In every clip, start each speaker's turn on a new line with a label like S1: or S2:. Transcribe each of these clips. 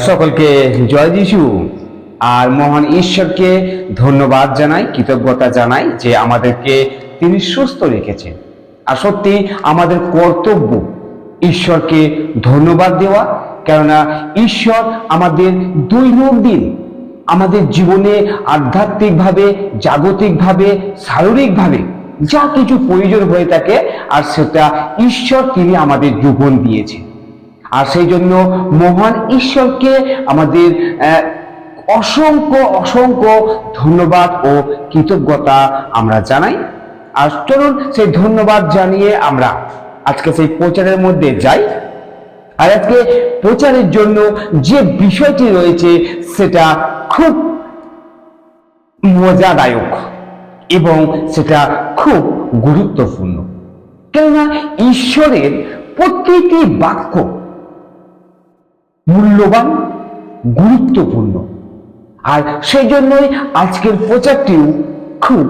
S1: সকলকে জয় যিশু। আর মহান ঈশ্বরকে ধন্যবাদ জানাই, কৃতজ্ঞতা জানাই যে আমাদেরকে তিনি সুস্থ রেখেছেন। আর সত্যি আমাদের কর্তব্য ঈশ্বরকে ধন্যবাদ দেওয়া, কেননা ঈশ্বর আমাদের দৈনন্দিন, আমাদের জীবনে আধ্যাত্মিকভাবে, জাগতিকভাবে, শারীরিকভাবে যা কিছু প্রয়োজন হয়ে থাকে, আর সেটা ঈশ্বর তিনি আমাদের জীবন দিয়েছেন। আর সেই জন্য মহান ঈশ্বরকে আমাদের অসংখ্য অসংখ্য ধন্যবাদ ও কৃতজ্ঞতা আমরা জানাই। আর চলুন সেই ধন্যবাদ জানিয়ে আমরা আজকে সেই প্রচারের মধ্যে যাই। আর আজকে প্রচারের জন্য যে বিষয়টি রয়েছে সেটা খুব মজাদায়ক এবং সেটা খুব গুরুত্বপূর্ণ। কেননা ঈশ্বরের প্রতিটি বাক্য মূল্যবান, গুরুত্বপূর্ণ। আর সেই জন্যই আজকের প্রচারটিও খুব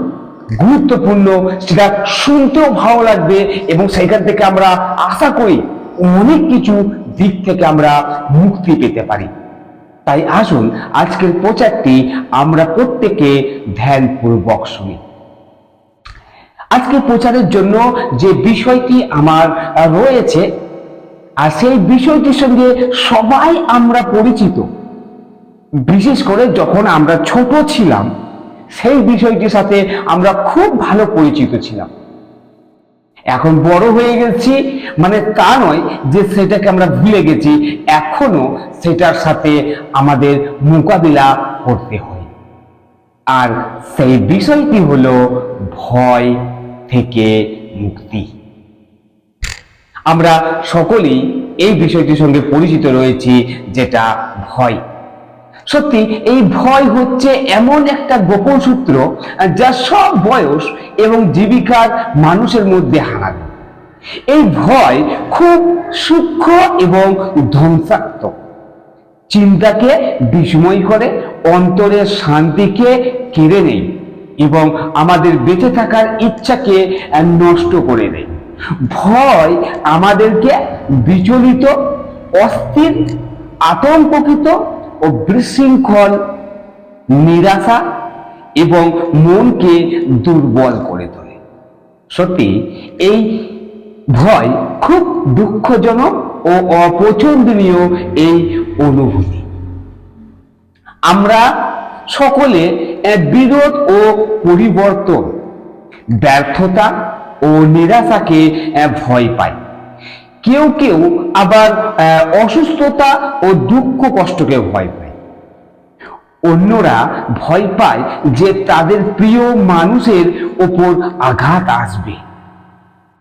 S1: গুরুত্বপূর্ণ, সেটা শুনতেও ভালো লাগবে এবং সেখান থেকে আমরা আশা করি অনেক কিছু দিক থেকে আমরা মুক্তি পেতে পারি। তাই আসুন, আজকের প্রচারটি আমরা প্রত্যেকে ধ্যানপূর্বক শুনি। আজকে প্রচারের জন্য যে বিষয়টি আমার রয়েছে আর সেই বিষয়টির সঙ্গে সবাই আমরা পরিচিত। বিশেষ করে যখন আমরা ছোট ছিলাম, সেই বিষয়টির সাথে আমরা খুব ভালো পরিচিত ছিলাম। এখন বড় হয়ে গেছি মানে তা নয় যে সেটাকে আমরা ভুলে গেছি, এখনও সেটার সাথে আমাদের মোকাবিলা করতে হয়। আর সেই বিষয়টি হলো ভয় থেকে মুক্তি। আমরা সকলেই এই বিষয়টির সঙ্গে পরিচিত রয়েছি, যেটা ভয়। সত্যি, এই ভয় হচ্ছে এমন একটা গোপন সূত্র, যা সব বয়স এবং জীবিকার মানুষের মধ্যে দেয়। এই ভয় খুব সূক্ষ্ম এবং ধ্বংসাত্মক। চিন্তাকে বিস্ময় করে, অন্তরের শান্তিকে কেড়ে নেই এবং আমাদের বেঁচে থাকার ইচ্ছাকে নষ্ট করে দেয়। ভয় আমাদেরকে বিচলিত, অস্থির, আতঙ্কিত ও বিশৃঙ্খল, নিরাশা এবং মনকে দুর্বল করে তোলে। সত্যি, এই ভয় খুব দুঃখজনক ও অপছন্দনীয় এই অনুভূতি। আমরা সকলে বিরোধ ও পরিবর্তন, ব্যর্থতা ও নিরাশাকে ভয় পায়। কেউ কেউ আবার অসুস্থতা ও দুঃখ কষ্টকে ভয় পায়। অন্যরা ভয় পায় যে তাদের প্রিয় মানুষের ওপর আঘাত আসবে।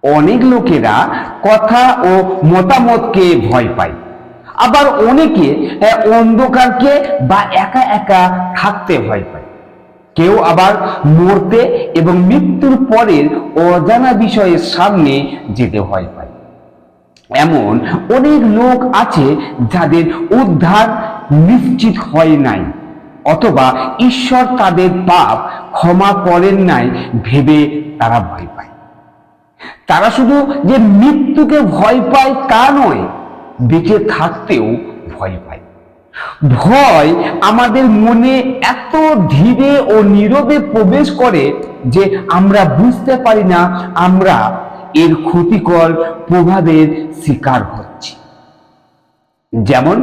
S1: অনেক লোকেরা কথা ও মতামতকে ভয় পায়। আবার অনেকে অন্ধকারকে বা একা একা থাকতে ভয় পায়। কেউ আবার মরতে এবং মৃত্যুর পরের অজানা বিষয়ের সামনে যেতে ভয় পায়। এমন অনেক লোক আছে যাদের উদ্ধার নিশ্চিত হয় নাই, অথবা ঈশ্বর তাদের পাপ ক্ষমা করেন নাই ভেবে তারা ভয় পায়। তারা শুধু যে মৃত্যুকে ভয় পায় তা নয়, বেঁচে থাকতেও ভয় পায়। ভয় আমাদের মনে এত ধীরে ও নীরবে প্রবেশ করে যে আমরা বুঝতে পারি না আমরা এর ক্ষতিকর প্রভাবের শিকার হচ্ছি। যেমন,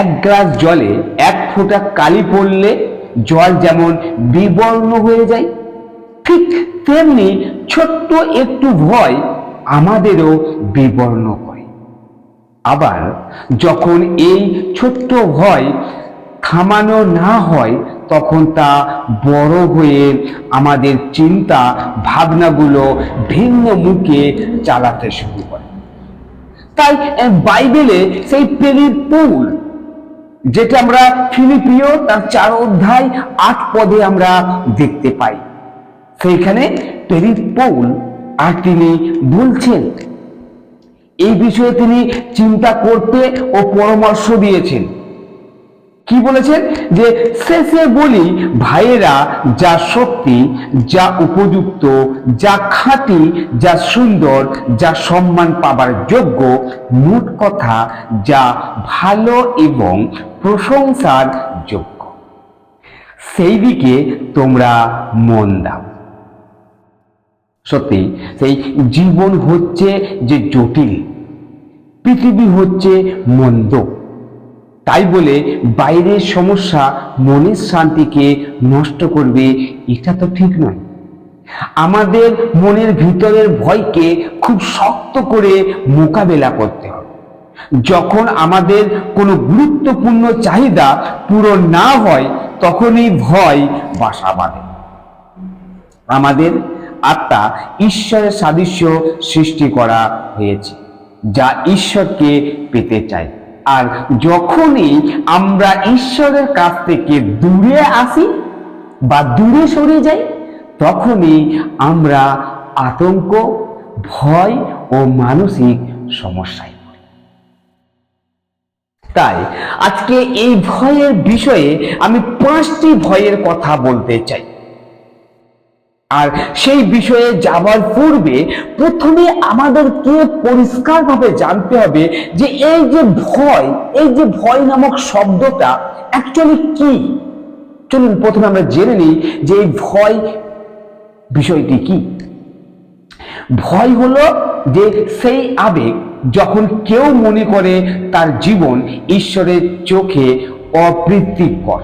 S1: এক গ্লাস জলে এক ফোঁটা কালি পড়লে জল যেমন বিবর্ণ হয়ে যায়, ঠিক তেমনি ছোট্ট একটু ভয় আমাদেরও বিবর্ণ করে। আবার যখন এই ছোট্ট ভয় থামানো না হয়, তখন তা বড় হয়ে আমাদের চিন্তা, ভাবনাগুলো ভিন্ন মুখে চালাতে শুরু করে। তাই বাইবেলে সেই প্রেরিত পুল, যেটা আমরা ফিলিপিও তার চার অধ্যায় আট পদে আমরা দেখতে পাই, সেইখানে প্রেরিত পৌল আর তিনি বলছেন এই বিষয়ে তিনি চিন্তা করতে ও পরামর্শ দিয়েছেন। কি বলেছেন? যে শেষে বলি, ভাইয়েরা, যা সত্যি যা উপযুক্ত, যা খাঁটি, যা সুন্দর, যা সম্মান পাবার যোগ্য, মোট কথা, যা ভালো এবং প্রশংসার যোগ্য। সেই দিকে তোমরা মন দাও। সত্যি, সেই জীবন হচ্ছে যে জটিল। পৃথিবী হচ্ছে মন্দ। তাই বলে বাইরের সমস্যা মনের শান্তিকে নষ্ট করবে, এটা তো ঠিক নয়। আমাদের মনের ভিতরের ভয়কে খুব শক্ত করে মোকাবেলা করতে হবে। যখন আমাদের কোনো গুরুত্বপূর্ণ চাহিদা পূরণ না হয়, তখনই ভয় বাসা বাঁধে। আমাদের আত্মা ঈশ্বরের সাদৃশ্য সৃষ্টি করা হয়েছে। যা ঈশ্বরকে পেতে চাই আর যখনই আমরা ঈশ্বরের কাছ থেকে দূরে আসি বা দূরে সরে যাই, তখনই আমরা আতঙ্ক, ভয় ও মানসিক সমস্যায় পড়ি। তাই আজকে এই ভয়ের বিষয়ে আমি পাঁচটি ভয়ের কথা বলতে চাই। আর সেই বিষয়ে যাবার পূর্বে প্রথমে আমাদেরকে পরিষ্কারভাবে জানতে হবে যে এই যে ভয়, এই যে ভয় নামক শব্দটা অ্যাকচুয়ালি কি? চলুন প্রথমে আমরা জেনে নিই যে এই ভয় বিষয়টি কি। ভয় হলো যে সেই আবেগ যখন কেউ মনে করে তার জীবন ঈশ্বরের চোখে অপ্রীতিকর।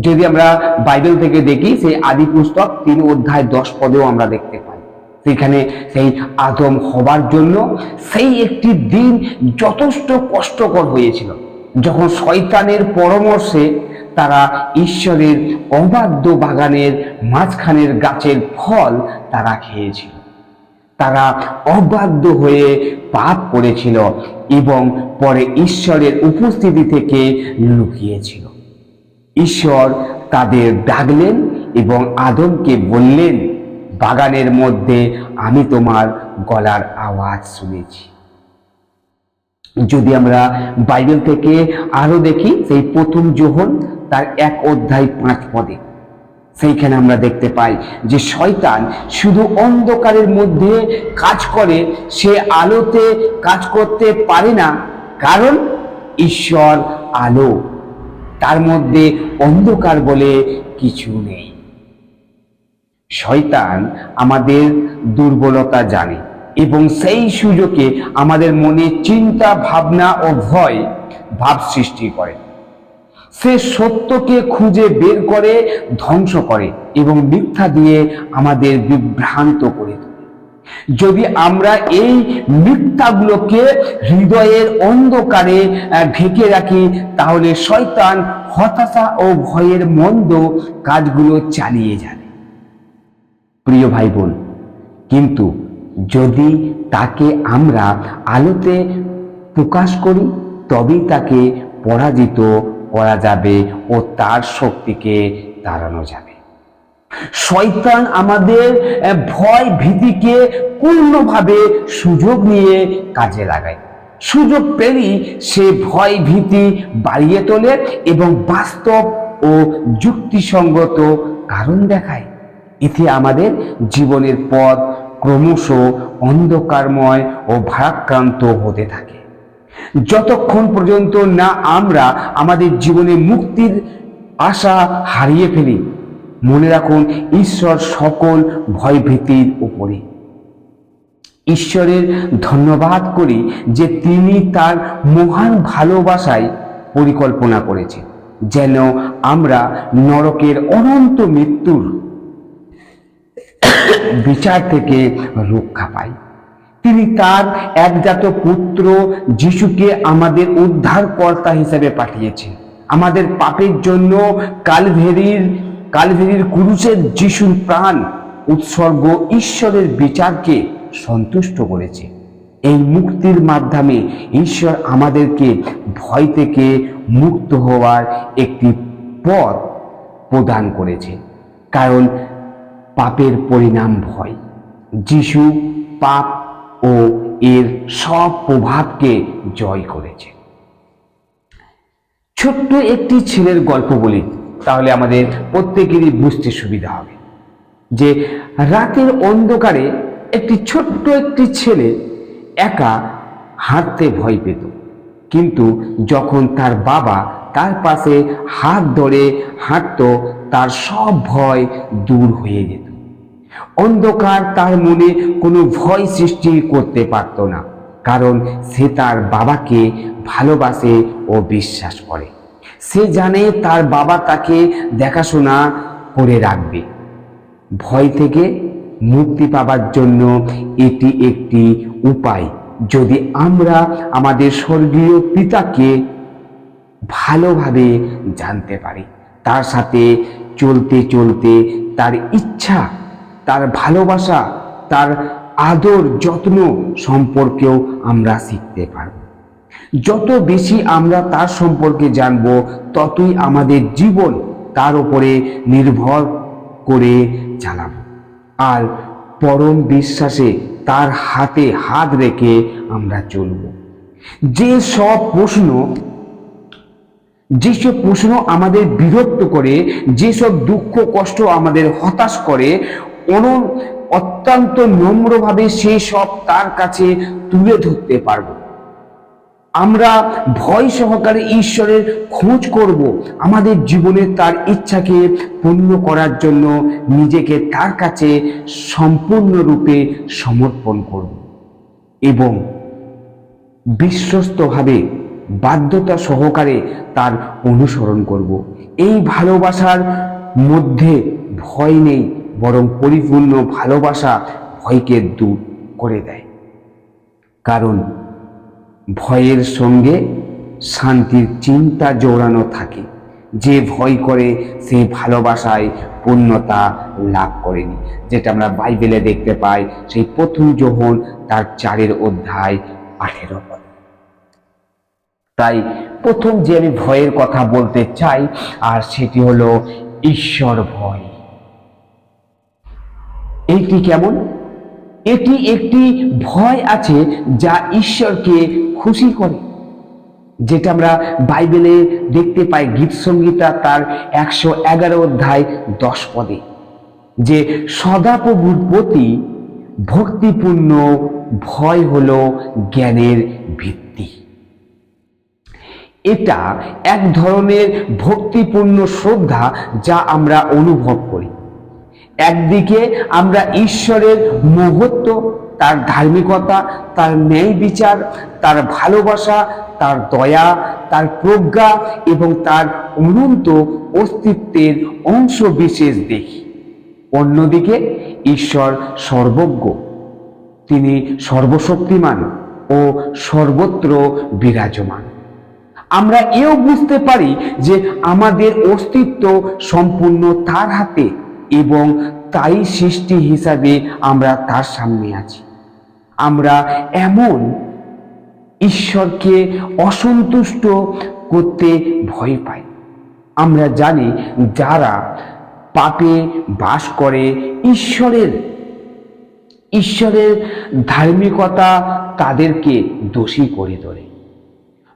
S1: যদি আমরা বাইবেল থেকে দেখি, সেই আদি পুস্তক তিন অধ্যায় দশ পদেও আমরা দেখতে পাই। সেখানে সেই আদম হবার জন্য সেই একটি দিন যথেষ্ট কষ্টকর হয়েছিল। যখন শয়তানের পরামর্শে তারা ঈশ্বরের অবাধ্য বাগানের মাঝখানের গাছের ফল তারা খেয়েছিল। তারা অবাধ্য হয়ে পাপ করেছিল এবং পরে ঈশ্বরের উপস্থিতি থেকে লুকিয়েছিল। ঈশ্বর তাদের ডাকলেন এবং আদমকে বললেন, বাগানের মধ্যে আমি তোমার গলার আওয়াজ শুনেছি। যদি আমরা বাইবেল থেকে আরও দেখি, সেই প্রথম যোহন তার এক অধ্যায় পাঁচ পদে, সেইখানে আমরা দেখতে পাই যে শয়তান শুধু অন্ধকারের মধ্যে কাজ করে, সে আলোতে কাজ করতে পারে না। কারণ ঈশ্বর আলো। তার মধ্যে অন্ধকার বলে কিছু নেই। শয়তান আমাদের দুর্বলতা জানে এবং সেই সুযোগে আমাদের মনে চিন্তা, ভাবনা ও ভয় ভাব সৃষ্টি করে। সে সত্যকে খুঁজে বের করে, ধ্বংস করে এবং মিথ্যা দিয়ে আমাদের বিভ্রান্ত করে যদি আমরা এই মিথ্যাগুলোকে হৃদয়ের অন্ধকারে ঢেকে রাখি, তাহলে শয়তান হতাশা ও ভয়ের মন্দ কাজগুলো চালিয়ে যাবে। প্রিয় ভাই বোন কিন্তু যদি তাকে আমরা আলোতে প্রকাশ করি, তবেই তাকে পরাজিত করা যাবে ও তার শক্তিকে তাড়ানো যাবে। শয়তান আমাদের ভয় ভীতিকে পূর্ণভাবে সুযোগ নিয়ে কাজে লাগায়। সুযোগ পেলেই সে ভয় ভীতি বাড়িয়ে তোলে এবং বাস্তব ও যুক্তিসঙ্গত কারণ দেখায়। এতে আমাদের জীবনের পথ ক্রমশ অন্ধকারময় ও ভারাক্রান্ত হতে থাকে। যতক্ষণ পর্যন্ত না আমরা আমাদের জীবনে মুক্তির আশা হারিয়ে ফেলি মনে রাখুন, ঈশ্বর সকল ভয়ভীতির উপরে ঈশ্বরের ধন্যবাদ করি যে তিনি তার মহান ভালোবাসায় পরিকল্পনা করেছেন, যেন আমরা নরকের অনন্ত মৃত্যুর বিচার থেকে রক্ষা পাই। তিনি তার একজাত পুত্র যিশুকে আমাদের উদ্ধারকর্তা হিসেবে পাঠিয়েছেন। আমাদের পাপের জন্য কালভেরির কালভেরির কুরুষের যিশুর প্রাণ, উৎসর্গ ঈশ্বরের বিচারকে সন্তুষ্ট করেছে। এই মুক্তির মাধ্যমে ঈশ্বর আমাদেরকে ভয় থেকে মুক্ত হওয়ার একটি পথ প্রদান করেছে। কারণ পাপের পরিণাম ভয়। যিশু পাপ ও এর সব প্রভাবকে জয় করেছে। ছোট্ট একটি ছেলের গল্প বলি। তাহলে আমাদের প্রত্যেকেরই বুঝতে সুবিধা হবে। যে রাতের অন্ধকারে একটি ছোট্ট একটি ছেলে একা হাঁটতে ভয় পেত। কিন্তু যখন তার বাবা তার পাশে হাত ধরে হাঁটতো, তার সব ভয় দূর হয়ে যেত। অন্ধকার তার মনে কোনো ভয় সৃষ্টি করতে পারত না, কারণ সে তার বাবাকে ভালোবাসে ও বিশ্বাস করে। সে জানে তার বাবা তাকে দেখাশোনা করে রাখবে। ভয় থেকে মুক্তি পাবার জন্য এটি একটি উপায়। যদি আমরা আমাদের স্বর্গীয় পিতাকে ভালোভাবে জানতে পারি, তার সাথে চলতে চলতে তার ইচ্ছা, তার ভালোবাসা, তার আদর, যত্ন সম্পর্কেও আমরা শিখতে পারব। যত বেশি আমরা তার সম্পর্কে জানব, ততই আমাদের জীবন তার উপরে নির্ভর করে চালাবো। আর পরম বিশ্বাসে তার হাতে হাত রেখে আমরা চলব। যে সব প্রশ্ন, যেসব প্রশ্ন আমাদের বিরক্ত করে, যেসব দুঃখ, কষ্ট আমাদের হতাশ করে, অন, অত্যন্ত নম্রভাবে সেই সব তার কাছে তুলে ধরতে পারব। আমরা ভয় সহকারে ঈশ্বরের খোঁজ করব আমাদের জীবনে তার ইচ্ছাকে পূর্ণ করার জন্য নিজেকে তার কাছে সম্পূর্ণরূপে সমর্পণ করব। এবং বিশ্বস্তভাবে বাধ্যতা সহকারে তার অনুসরণ করব। এই ভালোবাসার মধ্যে ভয় নেই, বরং পরিপূর্ণ ভালোবাসা ভয়কে দূর করে দেয়। কারণ ভয়ের সঙ্গে শান্তির চিন্তা জোড়ানো থাকে। যে ভয় করে, সে ভালোবাসায় পূর্ণতা লাভ করেনি। যেটা আমরা বাইবেলে দেখতে পাই, সেই প্রথম যোহন তার চারের অধ্যায় আঠেরো পদ। তাই প্রথম যে আমি ভয়ের কথা বলতে চাই, আর সেটি হলো ঈশ্বর ভয়। এইটি কেমন? এটি একটি ভয় আছে যা ঈশ্বরকে খুশি করে। যেটা আমরা বাইবেলে দেখতে পাই গীত সঙ্গীতা তার একশো এগারো অধ্যায় দশ পদে, যে সদাপ্রভুর প্রতি ভক্তিপূর্ণ ভয় হলো জ্ঞানের ভিত্তি। এটা এক ধরনের ভক্তিপূর্ণ শ্রদ্ধা যা আমরা অনুভব করি। একদিকে আমরা ঈশ্বরের মহত্ব তার ধার্মিকতা, তার ন্যায় বিচার, তার ভালোবাসা, তার দয়া, তার প্রজ্ঞা এবং তার অনন্ত অস্তিত্বের অংশ বিশেষ দেখি। অন্যদিকে ঈশ্বর সর্বজ্ঞ। তিনি সর্বশক্তিমান ও সর্বত্র বিরাজমান। আমরা এও বুঝতে পারি যে আমাদের অস্তিত্ব সম্পূর্ণ তার হাতে এবং তাই সৃষ্টি হিসাবে আমরা তার সামনে আছি। আমরা এমন ঈশ্বরকে অসন্তুষ্ট করতে ভয় পাই। আমরা জানি যারা পাপে বাস করে ঈশ্বরের ঈশ্বরের ধার্মিকতা তাদেরকে দোষী করে তোলে।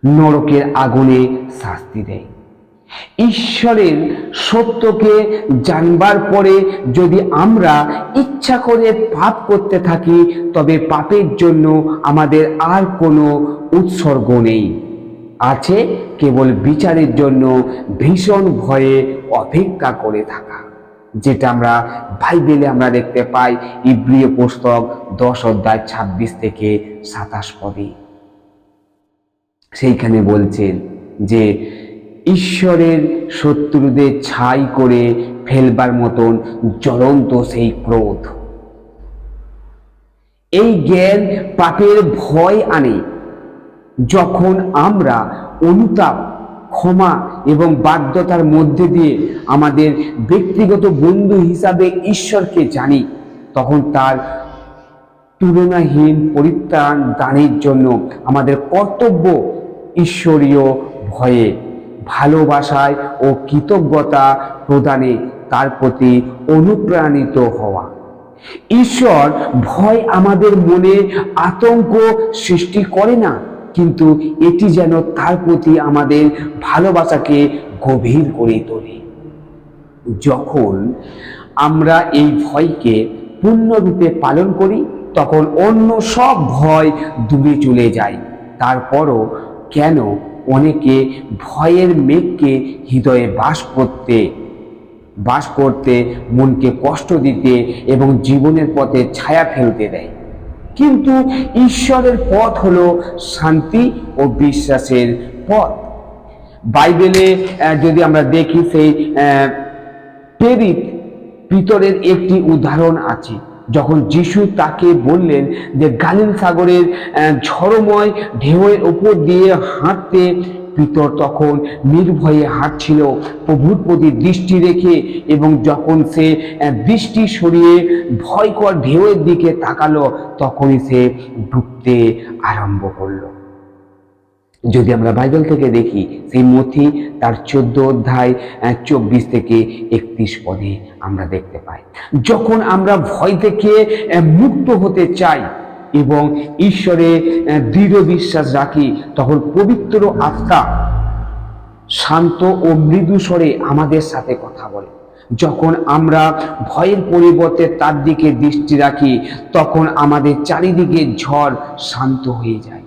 S1: নরকের আগুনে শাস্তি দেয়। ঈশ্বরের সত্যকে জানবার পরে যদি আমরা ইচ্ছা করে পাপ করতে থাকি, তবে পাপের জন্য আমাদের আর কোনো উৎসর্গ নেই। আছে কেবল বিচারের জন্য ভীষণ ভয়ে অপেক্ষা করে থাকা, যেটা আমরা বাইবেলে আমরা দেখতে পাই ইব্রিয় পুস্তক দশ অধ্যায় ছাব্বিশ থেকে সাতাশ পদে। সেইখানে বলছেন যে ঈশ্বরের শত্রুদের ছাই করে ফেলবার মতন জ্বলন্ত সেই ক্রোধ। এই জ্ঞান পাপের ভয় আনে যখন আমরা অনুতাপ, ক্ষমা এবং বাধ্যতার মধ্যে দিয়ে আমাদের ব্যক্তিগত বন্ধু হিসাবে ঈশ্বরকে জানি, তখন তার তুলনাহীন পরিত্রাণ দানের জন্য আমাদের কর্তব্য ঈশ্বরীয় ভয়ে ভালোবাসায় ও কৃতজ্ঞতা প্রদানে তার প্রতি অনুপ্রাণিত হওয়া। ঈশ্বর ভয় আমাদের মনে আতঙ্ক সৃষ্টি করে না, কিন্তু এটি যেন তার প্রতি আমাদের ভালোবাসাকে গভীর করে তোলে। যখন আমরা এই ভয়কে পূর্ণরূপে পালন করি, তখন অন্য সব ভয় দূরে চলে যায়। তারপরও কেন অনেকে ভয়ের মেঘকে হৃদয়ে বাস করতে বাস করতে মনকে কষ্ট দিতে এবং জীবনের পথে ছায়া ফেলতে দেয়। কিন্তু ঈশ্বরের পথ হলো শান্তি ও বিশ্বাসের পথ। বাইবেলে যদি আমরা দেখি সেই প্রেরিত পিতরের একটি উদাহরণ আছে। যখন যিশু তাকে বললেন যে গালিল সাগরের ঝড়ময় ঢেউয়ের ওপর দিয়ে হাঁটতে, পিতর তখন নির্ভয়ে হাঁটছিল প্রভুর প্রতি দৃষ্টি রেখে এবং যখন সে দৃষ্টি সরিয়ে ভয়কর ঢেউয়ের দিকে তাকালো, তখনই সে ডুবতে আরম্ভ করল। যদি আমরা বাইবেল থেকে দেখি সেই মথি তার চোদ্দ অধ্যায় চব্বিশ থেকে একত্রিশ পদে আমরা দেখতে পাই। যখন আমরা ভয় থেকে মুক্ত হতে চাই এবং ঈশ্বরে দৃঢ় বিশ্বাস রাখি, তখন পবিত্র আত্মা শান্ত ও মৃদু স্বরে আমাদের সাথে কথা বলে। যখন আমরা ভয়ের পরিবর্তে তার দিকে দৃষ্টি রাখি, তখন আমাদের চারিদিকে ঝড় শান্ত হয়ে যায়।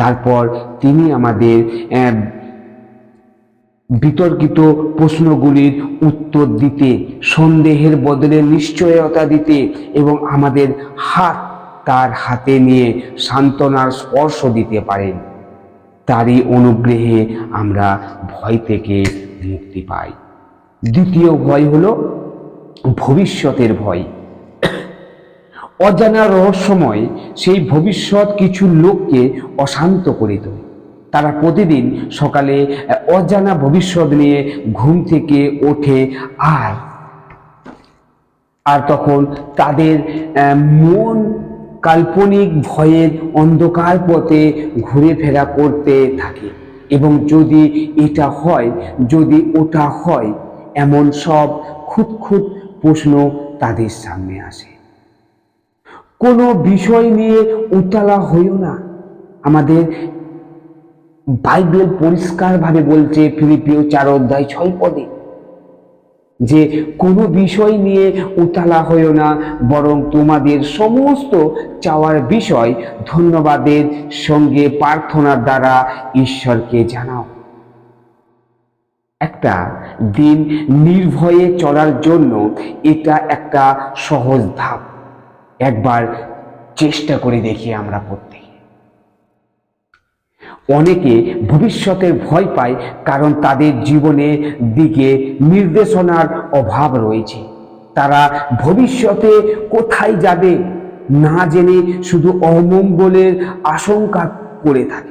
S1: তারপর তিনি আমাদের বিতর্কিত প্রশ্নগুলির উত্তর দিতে, সন্দেহের বদলে নিশ্চয়তা দিতে এবং আমাদের হাত তার হাতে নিয়ে সান্ত্বনার স্পর্শ দিতে পারেন। তারই অনুগ্রহে আমরা ভয় থেকে মুক্তি পাই। দ্বিতীয় ভয় হলো ভবিষ্যতের ভয়। অজানা রহস্যময় সেই ভবিষ্যৎ কিছু লোককে অশান্ত করে তোলে। তারা প্রতিদিন সকালে অজানা ভবিষ্যৎ নিয়ে ঘুম থেকে ওঠে আর আর তখন তাদের মন কাল্পনিক ভয়ের অন্ধকার পথে ঘুরে ফেরা করতে থাকে। এবং যদি এটা হয়, যদি ওটা হয়, এমন সব খুঁতখুত প্রশ্ন তাদের সামনে আসে। কোনো বিষয় নিয়ে উতলা হইও না। আমাদের বাইবেল পরিষ্কারভাবে বলছে ফিলিপিও চার অধ্যায় ছয় পদে যে কোনো বিষয় নিয়ে উতালা হইও না, বরং তোমাদের সমস্ত চাওয়ার বিষয় ধন্যবাদের সঙ্গে প্রার্থনার দ্বারা ঈশ্বরকে জানাও। একটা দিন নির্ভয়ে চলার জন্য এটা একটা সহজ ধাপ। একবার চেষ্টা করে দেখি আমরা প্রত্যেকে। অনেকে ভবিষ্যতের ভয় পায় কারণ তাদের জীবনের দিকে নির্দেশনার অভাব রয়েছে। তারা ভবিষ্যতে কোথায় যাবে না জেনে শুধু অমঙ্গলের আশঙ্কা করে থাকে।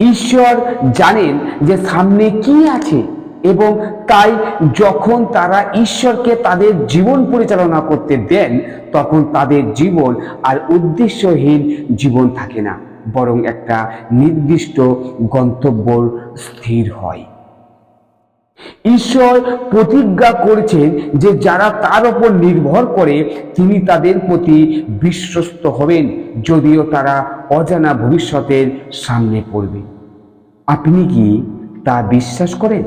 S1: ঈশ্বর জানেন যে সামনে কি আছে। এবং তাই যখন তারা ঈশ্বরকে তাদের জীবন পরিচালনা করতে দেন, তখন তাদের জীবন আর উদ্দেশ্যহীন জীবন থাকে না, বরং একটা নির্দিষ্ট গন্তব্য স্থির হয়। ঈশ্বর প্রতিজ্ঞা করেছেন যে যারা তার উপর নির্ভর করে, তিনি তাদের প্রতি বিশ্বস্ত হবেন, যদিও তারা অজানা ভবিষ্যতের সামনে পড়বে। আপনি কি তা বিশ্বাস করেন?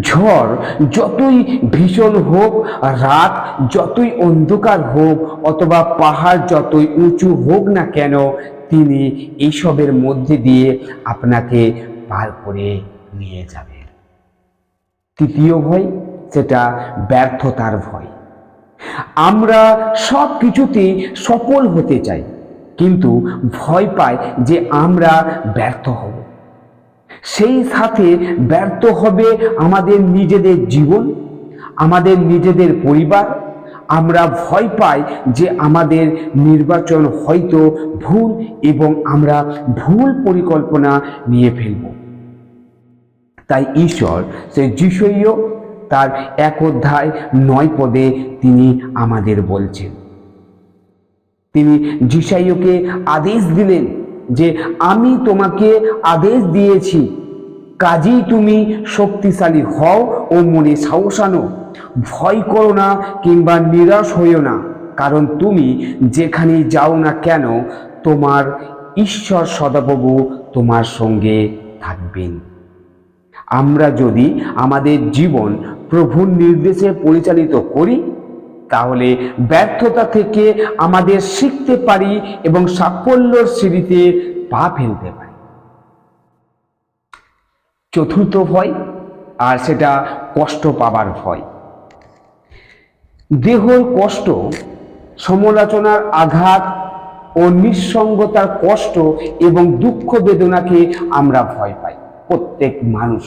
S1: ঝড় যতই ভীষণ হোক, রাত যতই অন্ধকার হোক, অথবা পাহাড় যতই উঁচু হোক না কেন, তিনি এইসবের মধ্যে দিয়ে আপনাকে পার করে নিয়ে যাবেন। তৃতীয় ভয়, সেটা ব্যর্থতার ভয়। আমরা সব কিছুতেই সফল হতে চাই, কিন্তু ভয় পাই যে আমরা ব্যর্থ হব। সেই সাথে ব্যর্থ হবে আমাদের নিজেদের জীবন, আমাদের নিজেদের পরিবার। আমরা ভয় পাই যে আমাদের নির্বাচন হয়তো ভুল এবং আমরা ভুল পরিকল্পনা নিয়ে ফেলব। তাই ঈশ্বর সে যিশুইও তার এক অধ্যায় নয় পদে তিনি আমাদের বলছেন। তিনি যিশাইয়কে আদেশ দিলেন যে আমি তোমাকে আদেশ দিয়েছি, কাজেই তুমি শক্তিশালী হও ও মনে সাহস আনো। ভয় করো না কিংবা নিরাশ হইও না, কারণ তুমি যেখানে যাও না কেন, তোমার ঈশ্বর সদাপ্রভু তোমার সঙ্গে থাকবেন। আমরা যদি আমাদের জীবন প্রভুর নির্দেশে পরিচালিত করি তাহলে ব্যর্থতা থেকে আমাদের শিখতে পারি এবং সাফল্যর সিঁড়িতে পা ফেলতে পারি। চতুর্থ ভয়, আর সেটা কষ্ট পাবার ভয়। দেহর কষ্ট, সমালোচনার আঘাত ও নিঃসঙ্গতার কষ্ট এবং দুঃখ বেদনাকে আমরা ভয় পাই, প্রত্যেক মানুষ।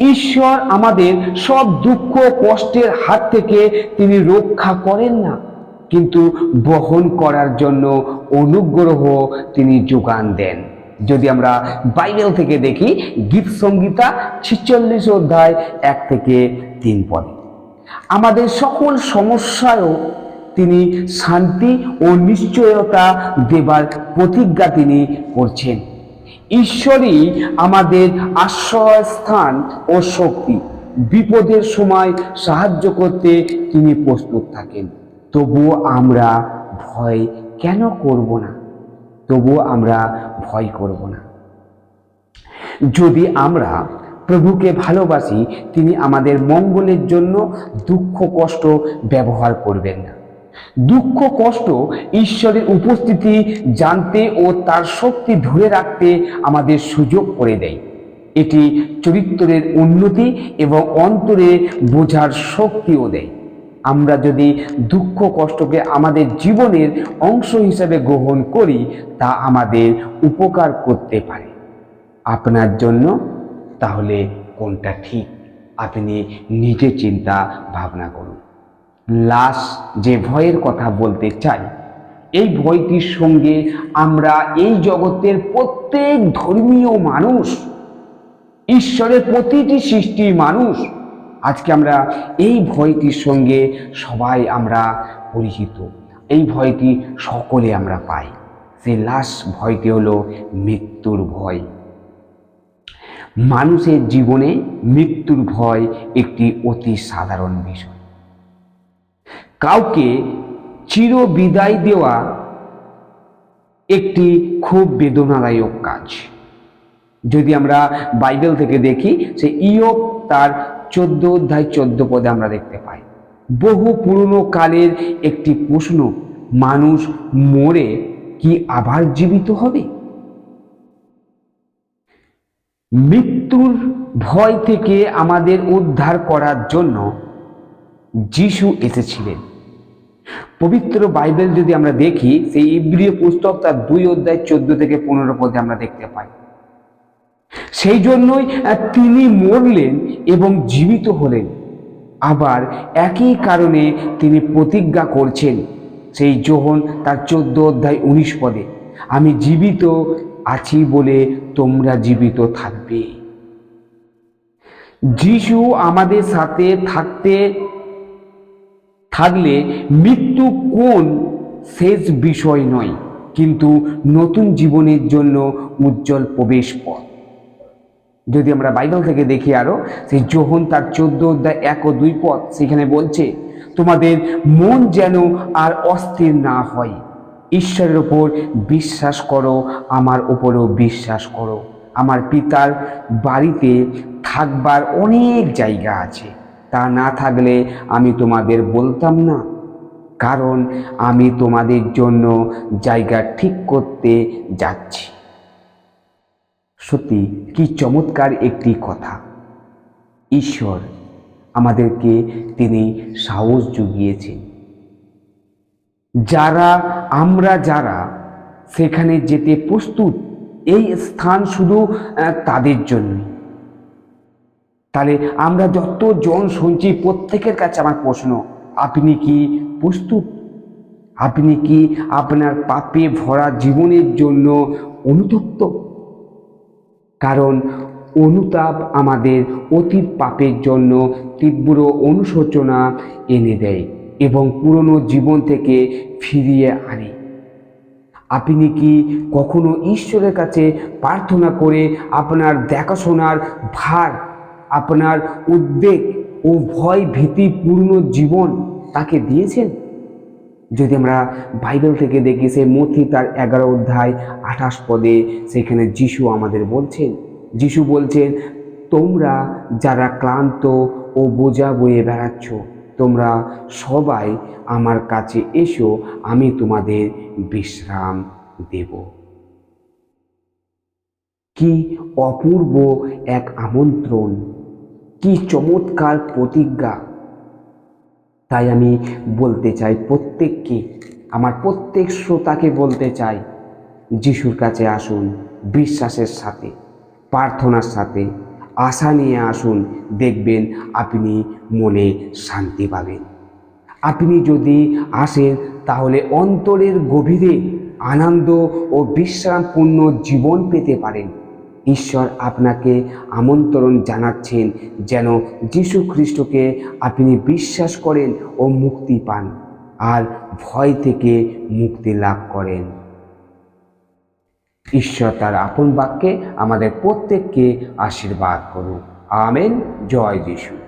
S1: ঈশ্বর আমাদের সব দুঃখ, কষ্টের হাত থেকে তিনি রক্ষা করেন না। কিন্তু বহন করার জন্য অনুগ্রহ তিনি যোগান দেন। যদি আমরা বাইবেল থেকে দেখি, গীত সংগীতা ছিচল্লিশ অধ্যায় এক থেকে তিন পদে। আমাদের সকল সমস্যায়ও তিনি শান্তি ও নিশ্চয়তা দেবার প্রতিজ্ঞা তিনি করছেন। ঈশ্বরই আমাদের আশ্রয়স্থান ও শক্তি। বিপদের সময় সাহায্য করতে তিনি প্রস্তুত থাকেন। তবুও আমরা ভয় কেন করব না? তবুও আমরা ভয় করব না। যদি আমরা প্রভুকে ভালোবাসি, তিনি আমাদের মঙ্গলের জন্য দুঃখ কষ্ট ব্যবহার করবেন না। দুঃখ, কষ্ট ঈশ্বরের উপস্থিতি জানতে ও তার শক্তি ধরে রাখতে আমাদের সুযোগ করে দেয়। এটি চরিত্রের উন্নতি এবং অন্তরে বোঝার শক্তিও দেয়। আমরা যদি দুঃখ, কষ্টকে আমাদের জীবনের অংশ হিসাবে গ্রহণ করি, তা আমাদের উপকার করতে পারে। আপনার জন্য তাহলে কোনটা ঠিক? আপনি নিজে চিন্তা ভাবনা করুন। লাশ যে ভয়ের কথা বলতে চাই, এই ভয়টির সঙ্গে আমরা এই জগতের প্রত্যেক ধর্মীয় মানুষ, ঈশ্বরের প্রতিটি সৃষ্টির মানুষ, আজকে আমরা এই ভয়টির সঙ্গে সবাই আমরা পরিচিত। এই ভয়টি সকলে আমরা পাই। সে লাশ ভয়টি হলো মৃত্যুর ভয়। মানুষের জীবনে মৃত্যুর ভয় একটি অতি সাধারণ বিষয়। কাউকে চির বিদায় দেওয়া একটি খুব বেদনাদায়ক কাজ। যদি আমরা বাইবেল থেকে দেখি, সে ইয়ব তার চোদ্দ অধ্যায় চোদ্দ পদে আমরা দেখতে পাই। বহু পুরনো কালের একটি প্রশ্ন, মানুষ মরে কি আবার জীবিত হবে? মৃত্যুর ভয় থেকে আমাদের উদ্ধার করার জন্য যিশু এসেছিলেন। পবিত্র বাইবেল যদি আমরা দেখি, সেই ইব্রিয় পুস্তক তার দুই অধ্যায় চোদ্দ থেকে পনেরো পদে আমরা দেখতে পাই। সেই জন্যই তিনি মরলেন এবং জীবিত হলেন। আবার একই কারণে তিনি প্রতিজ্ঞা করছেন। সেই যোহন তার চোদ্দ অধ্যায় উনিশ পদে, আমি জীবিত আছি বলে তোমরা জীবিত থাকবে। যিশু আমাদের সাথে থাকতে থাকলে মৃত্যু কোন শেষ বিষয় নয়, কিন্তু নতুন জীবনের জন্য উজ্জ্বল প্রবেশ পথ। যদি আমরা বাইবেল থেকে দেখি আরও, সেই যোহন তার চোদ্দ অধ্যায় এক ও দুই পথ সেখানে বলছে, তোমাদের মন যেন আর অস্থির না হয়। ঈশ্বরের ওপর বিশ্বাস করো, আমার ওপরও বিশ্বাস করো। আমার পিতার বাড়িতে থাকবার অনেক জায়গা আছে। তা না থাকলে আমি তোমাদের বলতাম না। কারণ আমি তোমাদের জন্য জায়গা ঠিক করতে যাচ্ছি। সত্যি, কি চমৎকার একটি কথা। ঈশ্বর আমাদেরকে তিনি সাহস জুগিয়েছেন। যারা, আমরা যারা সেখানে যেতে প্রস্তুত, এই স্থান শুধু তাদের জন্য তাহলে আমরা যত জন শুনছি, প্রত্যেকের কাছে আমার প্রশ্ন, আপনি কি প্রস্তুত? আপনি কি আপনার পাপে ভরা জীবনের জন্য অনুতপ্ত? কারণ অনুতাপ আমাদের অতীত পাপের জন্য তীব্র অনুশোচনা এনে দেয় এবং পুরনো জীবন থেকে ফিরিয়ে আনে। আপনি কি কখনো ঈশ্বরের কাছে প্রার্থনা করে আপনার দেখাশোনার ভার আপনার উদ্বেগ ও ভয় ভীতিপূর্ণ জীবন তাকে দিয়েছেন? যদি আমরা বাইবেল থেকে দেখি সে মথি তার এগারো অধ্যায় আঠাশ পদে সেখানে যিশু আমাদের বলছেন, যিশু বলছেন, তোমরা যারা ক্লান্ত ও বোঝা বয়ে বেড়াচ্ছ, তোমরা সবাই আমার কাছে এসো, আমি তোমাদের বিশ্রাম দেব। কি অপূর্ব এক আমন্ত্রণ। কি চমৎকার প্রতিজ্ঞা। তাই আমি বলতে চাই প্রত্যেককে, আমার প্রত্যেক শ্রোতাকে বলতে চাই, যিশুর কাছে আসুন, বিশ্বাসের সাথে, প্রার্থনার সাথে, আশা নিয়ে আসুন, দেখবেন আপনি মনে শান্তি পাবেন। আপনি যদি আসেন, তাহলে অন্তরের গভীরে আনন্দ ও বিশ্রামপূর্ণ জীবন পেতে পারেন। ঈশ্বর আপনাকে আমন্ত্রণ জানাচ্ছেন যেন যীশু খ্রিস্টকে আপনি বিশ্বাস করেন ও মুক্তি পান আর ভয় থেকে মুক্তি লাভ করেন। ঈশ্বর তার আপন বাক্যে আমাদের প্রত্যেককে আশীর্বাদ করুক। আমেন। জয় যিশু।